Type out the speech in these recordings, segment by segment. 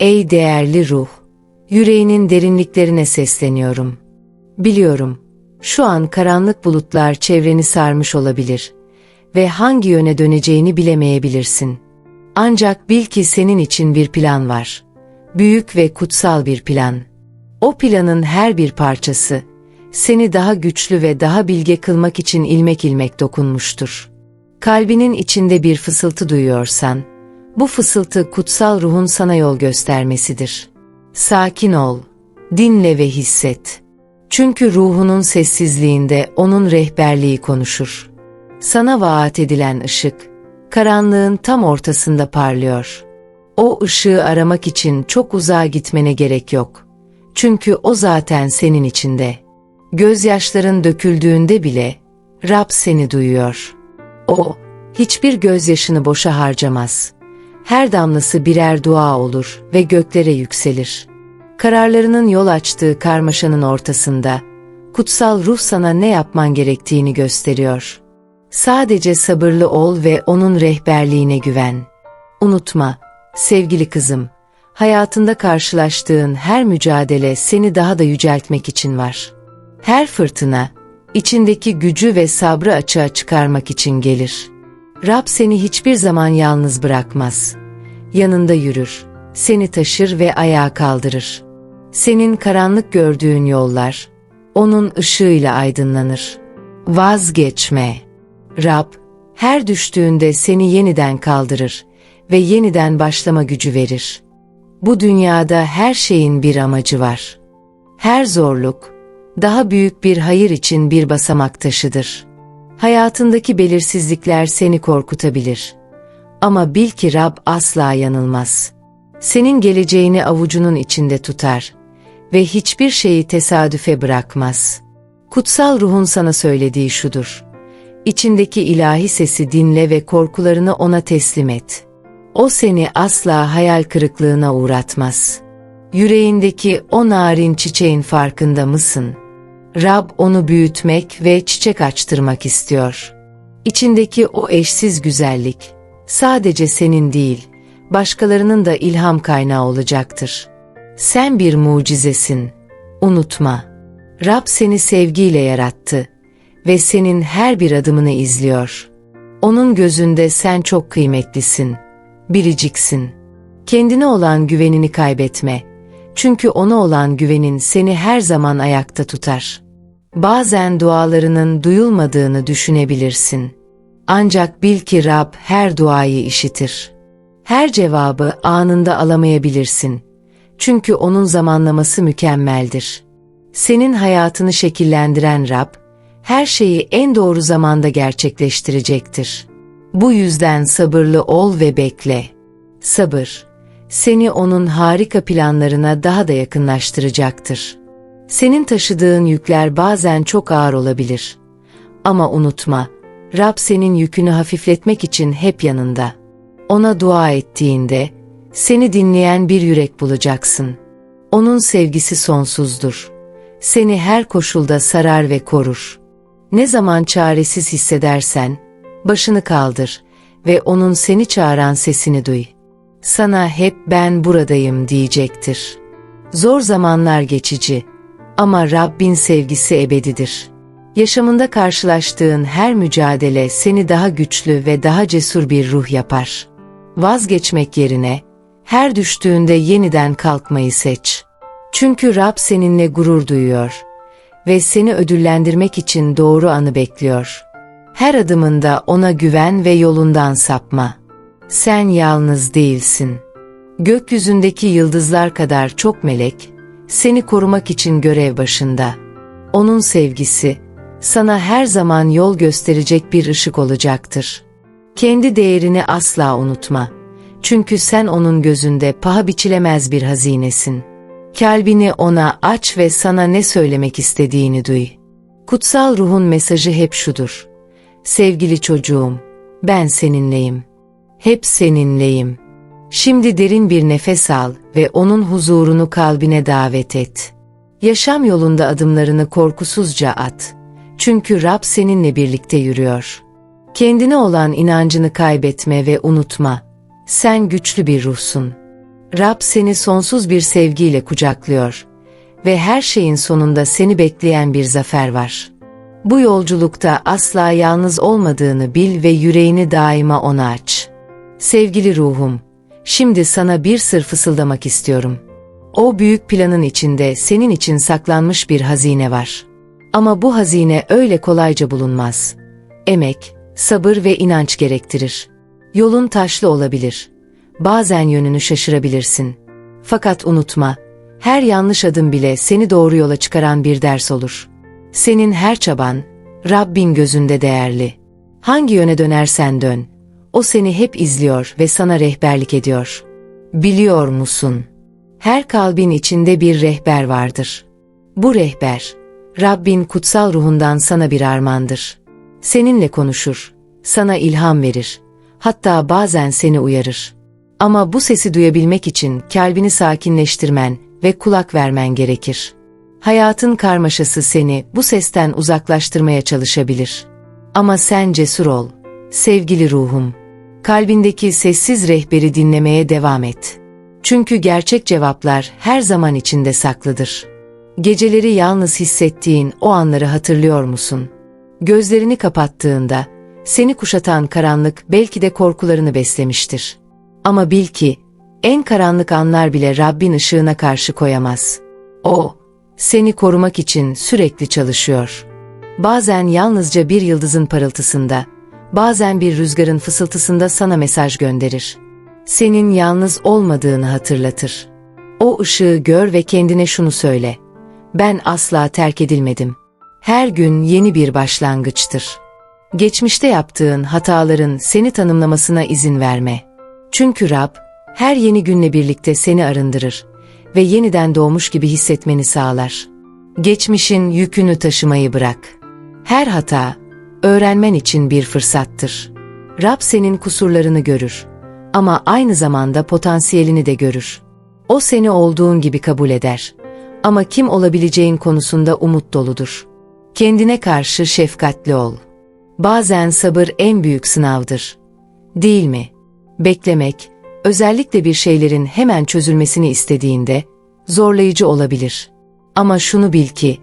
Ey değerli ruh, yüreğinin derinliklerine sesleniyorum. Biliyorum, şu an karanlık bulutlar çevreni sarmış olabilir ve hangi yöne döneceğini bilemeyebilirsin. Ancak bil ki senin için bir plan var. Büyük ve kutsal bir plan. O planın her bir parçası, seni daha güçlü ve daha bilge kılmak için ilmek ilmek dokunmuştur. Kalbinin içinde bir fısıltı duyuyorsan, bu fısıltı kutsal ruhun sana yol göstermesidir. Sakin ol, dinle ve hisset. Çünkü ruhunun sessizliğinde onun rehberliği konuşur. Sana vaat edilen ışık, karanlığın tam ortasında parlıyor. O ışığı aramak için çok uzağa gitmene gerek yok. Çünkü o zaten senin içinde. Gözyaşların döküldüğünde bile Rab seni duyuyor. O hiçbir gözyaşını boşa harcamaz. Her damlası birer dua olur ve göklere yükselir. Kararlarının yol açtığı karmaşanın ortasında kutsal ruh sana ne yapman gerektiğini gösteriyor. Sadece sabırlı ol ve onun rehberliğine güven. Unutma, sevgili kızım, hayatında karşılaştığın her mücadele seni daha da yüceltmek için var. Her fırtına, içindeki gücü ve sabrı açığa çıkarmak için gelir. Rab seni hiçbir zaman yalnız bırakmaz. Yanında yürür, seni taşır ve ayağa kaldırır. Senin karanlık gördüğün yollar, onun ışığıyla aydınlanır. Vazgeçme. Rab, her düştüğünde seni yeniden kaldırır ve yeniden başlama gücü verir. Bu dünyada her şeyin bir amacı var. Her zorluk, daha büyük bir hayır için bir basamak taşıdır. Hayatındaki belirsizlikler seni korkutabilir. Ama bil ki Rab asla yanılmaz. Senin geleceğini avucunun içinde tutar ve hiçbir şeyi tesadüfe bırakmaz. Kutsal ruhun sana söylediği şudur. İçindeki ilahi sesi dinle ve korkularını ona teslim et. O seni asla hayal kırıklığına uğratmaz. Yüreğindeki o narin çiçeğin farkında mısın? Rab onu büyütmek ve çiçek açtırmak istiyor. İçindeki o eşsiz güzellik sadece senin değil, başkalarının da ilham kaynağı olacaktır. Sen bir mucizesin. Unutma. Rab seni sevgiyle yarattı ve senin her bir adımını izliyor. Onun gözünde sen çok kıymetlisin, biriciksin. Kendine olan güvenini kaybetme. Çünkü ona olan güvenin seni her zaman ayakta tutar. Bazen dualarının duyulmadığını düşünebilirsin. Ancak bil ki Rab her duayı işitir. Her cevabı anında alamayabilirsin. Çünkü onun zamanlaması mükemmeldir. Senin hayatını şekillendiren Rab, her şeyi en doğru zamanda gerçekleştirecektir. Bu yüzden sabırlı ol ve bekle. Sabır, seni onun harika planlarına daha da yakınlaştıracaktır. Senin taşıdığın yükler bazen çok ağır olabilir. Ama unutma, Rab senin yükünü hafifletmek için hep yanında. Ona dua ettiğinde, seni dinleyen bir yürek bulacaksın. Onun sevgisi sonsuzdur. Seni her koşulda sarar ve korur. Ne zaman çaresiz hissedersen, başını kaldır ve onun seni çağıran sesini duy. Sana hep ben buradayım diyecektir. Zor zamanlar geçici ama Rabbin sevgisi ebedidir. Yaşamında karşılaştığın her mücadele seni daha güçlü ve daha cesur bir ruh yapar. Vazgeçmek yerine, her düştüğünde yeniden kalkmayı seç. Çünkü Rab seninle gurur duyuyor ve seni ödüllendirmek için doğru anı bekliyor. Her adımında ona güven ve yolundan sapma. Sen yalnız değilsin. Gökyüzündeki yıldızlar kadar çok melek, seni korumak için görev başında. Onun sevgisi, sana her zaman yol gösterecek bir ışık olacaktır. Kendi değerini asla unutma. Çünkü sen onun gözünde paha biçilemez bir hazinesin. Kalbini ona aç ve sana ne söylemek istediğini duy. Kutsal ruhun mesajı hep şudur. Sevgili çocuğum, ben seninleyim. Hep seninleyim. Şimdi derin bir nefes al ve onun huzurunu kalbine davet et. Yaşam yolunda adımlarını korkusuzca at. Çünkü Rab seninle birlikte yürüyor. Kendine olan inancını kaybetme ve unutma. Sen güçlü bir ruhsun. Rab seni sonsuz bir sevgiyle kucaklıyor ve her şeyin sonunda seni bekleyen bir zafer var. Bu yolculukta asla yalnız olmadığını bil ve yüreğini daima ona aç. Sevgili ruhum, şimdi sana bir sır fısıldamak istiyorum. O büyük planın içinde senin için saklanmış bir hazine var. Ama bu hazine öyle kolayca bulunmaz. Emek, sabır ve inanç gerektirir. Yolun taşlı olabilir. Bazen yönünü şaşırabilirsin. Fakat unutma, her yanlış adım bile seni doğru yola çıkaran bir ders olur. Senin her çaban, Rabbin gözünde değerli. Hangi yöne dönersen dön, o seni hep izliyor ve sana rehberlik ediyor. Biliyor musun? Her kalbin içinde bir rehber vardır. Bu rehber, Rabbin kutsal ruhundan sana bir armağandır. Seninle konuşur, sana ilham verir, hatta bazen seni uyarır. Ama bu sesi duyabilmek için kalbini sakinleştirmen ve kulak vermen gerekir. Hayatın karmaşası seni bu sesten uzaklaştırmaya çalışabilir. Ama sen cesur ol, sevgili ruhum. Kalbindeki sessiz rehberi dinlemeye devam et. Çünkü gerçek cevaplar her zaman içinde saklıdır. Geceleri yalnız hissettiğin o anları hatırlıyor musun? Gözlerini kapattığında seni kuşatan karanlık belki de korkularını beslemiştir. Ama bil ki en karanlık anlar bile Rabbin ışığına karşı koyamaz. O seni korumak için sürekli çalışıyor. Bazen yalnızca bir yıldızın parıltısında, bazen bir rüzgarın fısıltısında sana mesaj gönderir. Senin yalnız olmadığını hatırlatır. O ışığı gör ve kendine şunu söyle. Ben asla terk edilmedim. Her gün yeni bir başlangıçtır. Geçmişte yaptığın hataların seni tanımlamasına izin verme. Çünkü Rab, her yeni günle birlikte seni arındırır ve yeniden doğmuş gibi hissetmeni sağlar. Geçmişin yükünü taşımayı bırak. Her hata, öğrenmen için bir fırsattır. Rab senin kusurlarını görür ama aynı zamanda potansiyelini de görür. O seni olduğun gibi kabul eder ama kim olabileceğin konusunda umut doludur. Kendine karşı şefkatli ol. Bazen sabır en büyük sınavdır. Değil mi? Beklemek, özellikle bir şeylerin hemen çözülmesini istediğinde zorlayıcı olabilir. Ama şunu bil ki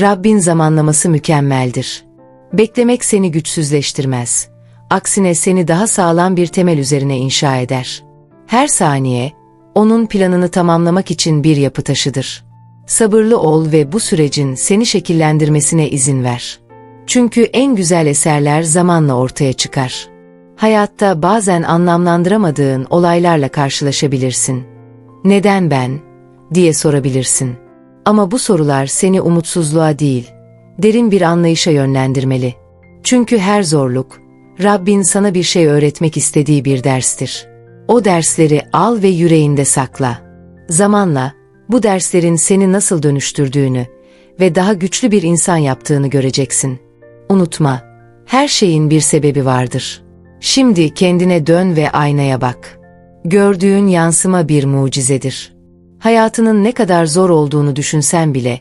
Rabbin zamanlaması mükemmeldir. Beklemek seni güçsüzleştirmez. Aksine seni daha sağlam bir temel üzerine inşa eder. Her saniye onun planını tamamlamak için bir yapı taşıdır. Sabırlı ol ve bu sürecin seni şekillendirmesine izin ver. Çünkü en güzel eserler zamanla ortaya çıkar. Hayatta bazen anlamlandıramadığın olaylarla karşılaşabilirsin. Neden ben? diye sorabilirsin. Ama bu sorular seni umutsuzluğa değil, derin bir anlayışa yönlendirmeli. Çünkü her zorluk, Rabbin sana bir şey öğretmek istediği bir derstir. O dersleri al ve yüreğinde sakla. Zamanla, bu derslerin seni nasıl dönüştürdüğünü ve daha güçlü bir insan yaptığını göreceksin. Unutma, her şeyin bir sebebi vardır. Şimdi kendine dön ve aynaya bak. Gördüğün yansıma bir mucizedir. Hayatının ne kadar zor olduğunu düşünsen bile,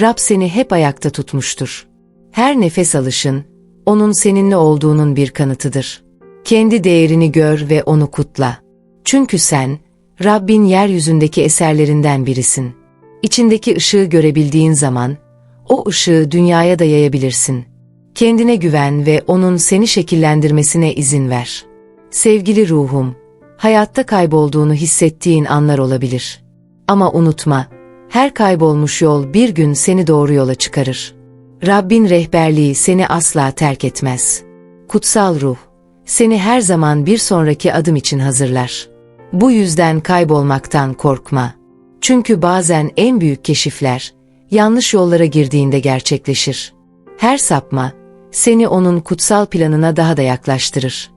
Rab seni hep ayakta tutmuştur. Her nefes alışın, onun seninle olduğunun bir kanıtıdır. Kendi değerini gör ve onu kutla. Çünkü sen, Rabbin yeryüzündeki eserlerinden birisin. İçindeki ışığı görebildiğin zaman, o ışığı dünyaya da yayabilirsin. Kendine güven ve onun seni şekillendirmesine izin ver. Sevgili ruhum, hayatta kaybolduğunu hissettiğin anlar olabilir. Ama unutma, her kaybolmuş yol bir gün seni doğru yola çıkarır. Rabbin rehberliği seni asla terk etmez. Kutsal ruh, seni her zaman bir sonraki adım için hazırlar. Bu yüzden kaybolmaktan korkma. Çünkü bazen en büyük keşifler, yanlış yollara girdiğinde gerçekleşir. Her sapma, seni onun kutsal planına daha da yaklaştırır.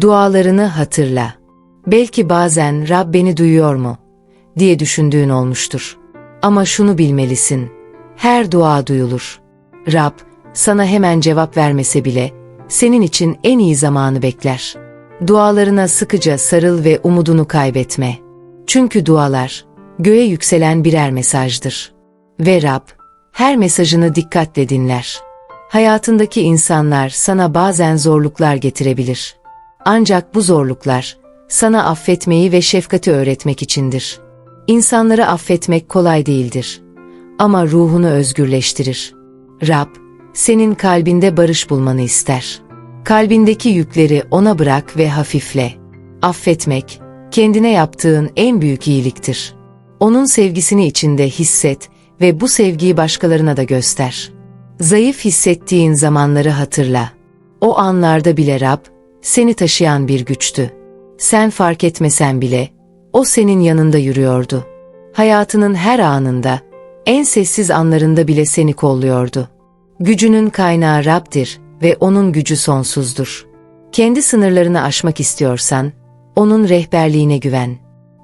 Dualarını hatırla. Belki bazen Rab beni duyuyor mu? diye düşündüğün olmuştur. Ama şunu bilmelisin. Her dua duyulur. Rab, sana hemen cevap vermese bile, senin için en iyi zamanı bekler. Dualarına sıkıca sarıl ve umudunu kaybetme. Çünkü dualar, göğe yükselen birer mesajdır. Ve Rab, her mesajını dikkatle dinler. Hayatındaki insanlar sana bazen zorluklar getirebilir. Ancak bu zorluklar, sana affetmeyi ve şefkati öğretmek içindir. İnsanları affetmek kolay değildir. Ama ruhunu özgürleştirir. Rab, senin kalbinde barış bulmanı ister. Kalbindeki yükleri ona bırak ve hafifle. Affetmek, kendine yaptığın en büyük iyiliktir. Onun sevgisini içinde hisset ve bu sevgiyi başkalarına da göster. Zayıf hissettiğin zamanları hatırla. O anlarda bile Rab, seni taşıyan bir güçtü. Sen fark etmesen bile, o senin yanında yürüyordu. Hayatının her anında, en sessiz anlarında bile seni kolluyordu. Gücünün kaynağı Rab'dir ve onun gücü sonsuzdur. Kendi sınırlarını aşmak istiyorsan, onun rehberliğine güven.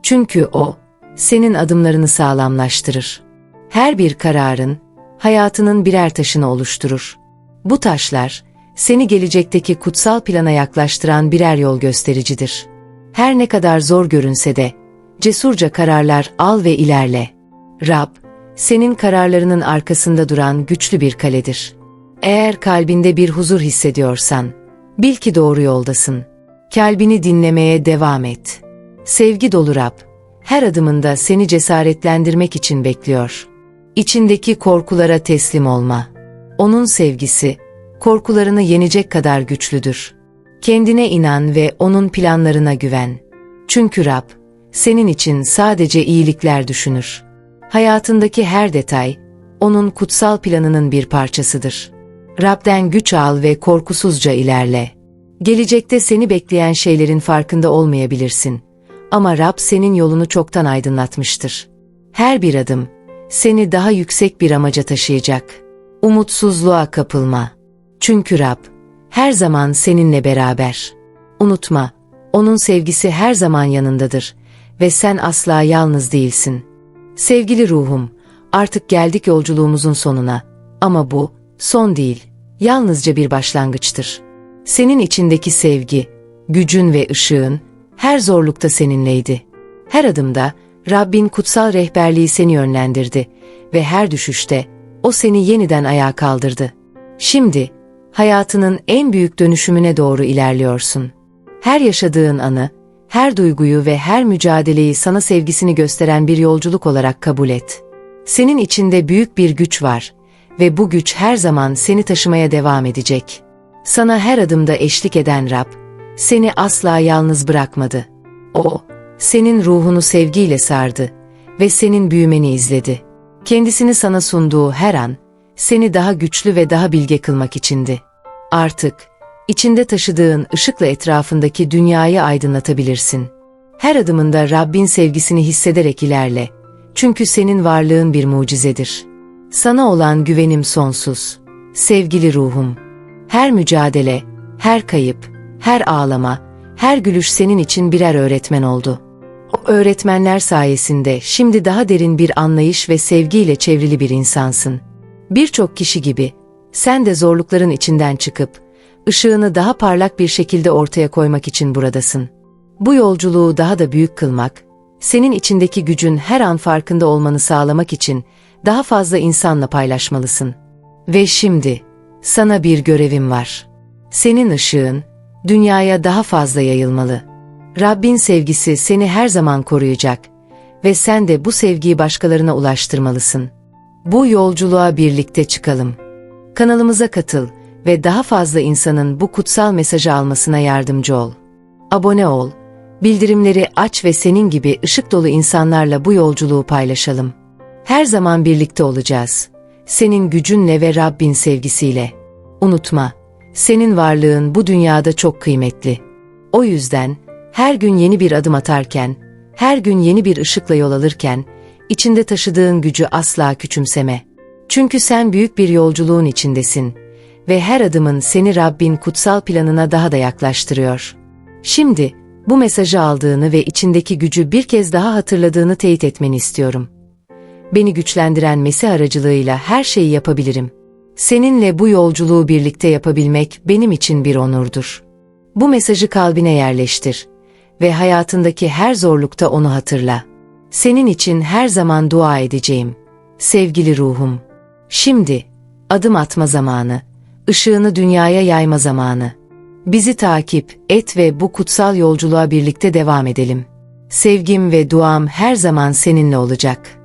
Çünkü o, senin adımlarını sağlamlaştırır. Her bir kararın, hayatının birer taşını oluşturur. Bu taşlar, seni gelecekteki kutsal plana yaklaştıran birer yol göstericidir. Her ne kadar zor görünse de, cesurca kararlar al ve ilerle. Rab, senin kararlarının arkasında duran güçlü bir kaledir. Eğer kalbinde bir huzur hissediyorsan, bil ki doğru yoldasın. Kalbini dinlemeye devam et. Sevgi dolu Rab, her adımında seni cesaretlendirmek için bekliyor. İçindeki korkulara teslim olma. Onun sevgisi, korkularını yenecek kadar güçlüdür. Kendine inan ve onun planlarına güven. Çünkü Rab, senin için sadece iyilikler düşünür. Hayatındaki her detay, onun kutsal planının bir parçasıdır. Rab'den güç al ve korkusuzca ilerle. Gelecekte seni bekleyen şeylerin farkında olmayabilirsin. Ama Rab senin yolunu çoktan aydınlatmıştır. Her bir adım, seni daha yüksek bir amaca taşıyacak. Umutsuzluğa kapılma. Çünkü Rab, her zaman seninle beraber. Unutma, onun sevgisi her zaman yanındadır ve sen asla yalnız değilsin. Sevgili ruhum, artık geldik yolculuğumuzun sonuna. Ama bu, son değil, yalnızca bir başlangıçtır. Senin içindeki sevgi, gücün ve ışığın, her zorlukta seninleydi. Her adımda, Rabbin kutsal rehberliği seni yönlendirdi ve her düşüşte, o seni yeniden ayağa kaldırdı. Şimdi, hayatının en büyük dönüşümüne doğru ilerliyorsun. Her yaşadığın anı, her duyguyu ve her mücadeleyi sana sevgisini gösteren bir yolculuk olarak kabul et. Senin içinde büyük bir güç var ve bu güç her zaman seni taşımaya devam edecek. Sana her adımda eşlik eden Rab, seni asla yalnız bırakmadı. O, senin ruhunu sevgiyle sardı ve senin büyümeni izledi. Kendisini sana sunduğu her an, seni daha güçlü ve daha bilge kılmak içindi. Artık, içinde taşıdığın ışıkla etrafındaki dünyayı aydınlatabilirsin. Her adımında Rabbin sevgisini hissederek ilerle. Çünkü senin varlığın bir mucizedir. Sana olan güvenim sonsuz. Sevgili ruhum. Her mücadele, her kayıp, her ağlama, her gülüş senin için birer öğretmen oldu. O öğretmenler sayesinde şimdi daha derin bir anlayış ve sevgiyle çevrili bir insansın. Birçok kişi gibi, sen de zorlukların içinden çıkıp, ışığını daha parlak bir şekilde ortaya koymak için buradasın. Bu yolculuğu daha da büyük kılmak, senin içindeki gücün her an farkında olmanı sağlamak için daha fazla insanla paylaşmalısın. Ve şimdi, sana bir görevim var. Senin ışığın, dünyaya daha fazla yayılmalı. Rabbin sevgisi seni her zaman koruyacak ve sen de bu sevgiyi başkalarına ulaştırmalısın. Bu yolculuğa birlikte çıkalım. Kanalımıza katıl ve daha fazla insanın bu kutsal mesajı almasına yardımcı ol. Abone ol, bildirimleri aç ve senin gibi ışık dolu insanlarla bu yolculuğu paylaşalım. Her zaman birlikte olacağız. Senin gücünle ve Rabbin sevgisiyle. Unutma, senin varlığın bu dünyada çok kıymetli. O yüzden her gün yeni bir adım atarken, her gün yeni bir ışıkla yol alırken, içinde taşıdığın gücü asla küçümseme. Çünkü sen büyük bir yolculuğun içindesin ve her adımın seni Rabbin kutsal planına daha da yaklaştırıyor. Şimdi bu mesajı aldığını ve içindeki gücü bir kez daha hatırladığını teyit etmeni istiyorum. Beni güçlendiren Mesih aracılığıyla her şeyi yapabilirim. Seninle bu yolculuğu birlikte yapabilmek benim için bir onurdur. Bu mesajı kalbine yerleştir ve hayatındaki her zorlukta onu hatırla. Senin için her zaman dua edeceğim. Sevgili ruhum. Şimdi adım atma zamanı, ışığını dünyaya yayma zamanı. Bizi takip et ve bu kutsal yolculuğa birlikte devam edelim. Sevgim ve duam her zaman seninle olacak.